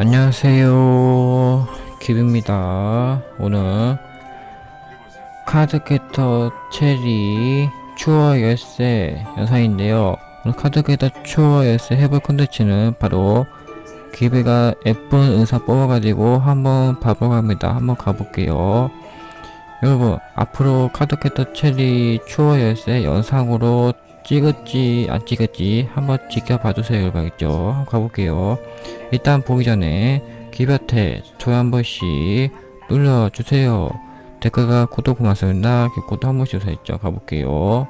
안녕하세요. 기브입니다. 오늘 카드캐터 체리 추워 열쇠 영상인데요. 오늘 카드캐터 추워 열쇠 해볼 컨텐츠는 바로 기브가 예쁜 의사 뽑아가지고 한번 봐보고 합니다. 한번 가볼게요. 여러분 앞으로 카드캐터 체리 추워 열쇠 영상으로 찍을지 안 찍을지 한번 지켜봐 주세요 여러분 알겠죠? 한번 가볼게요. 일단 보기 전에 기볕에 좋아요 한 번씩 눌러주세요. 댓글과 구독 고맙습니다. 구독 한 번씩 해주세요. 가볼게요.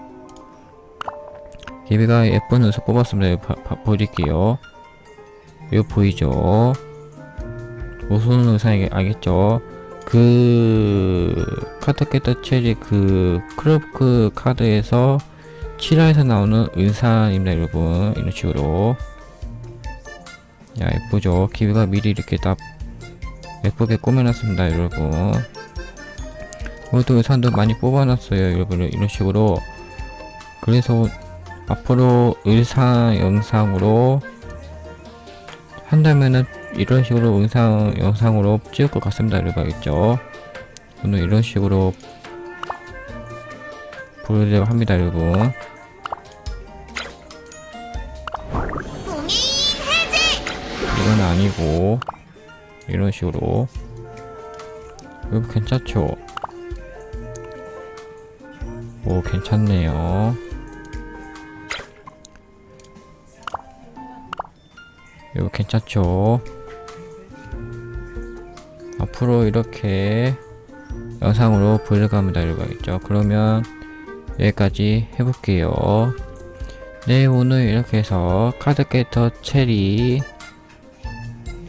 기비가 예쁜 눈썹 뽑았습니다. 봐- 봐- 보여드릴게요. 이거 보이죠? 무슨 의상이 알겠죠? 그 카드 깼다 체리 그 크로크 카드에서 7화에서 나오는 의상입니다 여러분. 이런 식으로. 야 예쁘죠? 기회가 미리 이렇게 딱 예쁘게 꾸며놨습니다 여러분. 오늘도 의상도 많이 뽑아놨어요 여러분 이런 식으로. 그래서 앞으로 의상 영상으로 한다면은 이런 식으로 의상 영상으로 찍을 것 같습니다 여러분. 알겠죠? 오늘 이런 식으로 보여드리려고 합니다 여러분 이건 아니고 이런 식으로 이거 괜찮죠? 오 괜찮네요 이거 괜찮죠? 앞으로 이렇게 영상으로 보여드릴까 합니다 여러분 알겠죠? 그러면 여기까지 해볼게요. 네 오늘 이렇게 해서 카드게이터 체리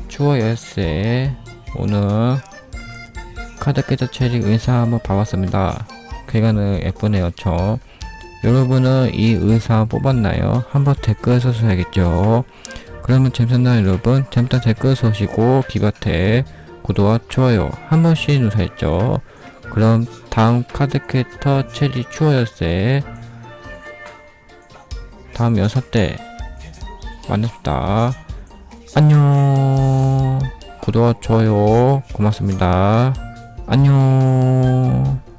추워 열쇠 오늘 카드게이터 체리 의사 한번 봐봤습니다. 그간은 예쁘네요 저 여러분은 이 의사 뽑았나요? 한번 댓글 써주셔야겠죠? 그러면 재밌었나요 여러분? 재밌다 댓글 써주시고 기밭에 구독과 좋아요 한 번씩 누르셨죠 그럼 다음 카드캐터 체리 추워 열쇠 다음 여섯 때 만납시다. 안녕. 구독과 좋아요 고맙습니다. 안녕.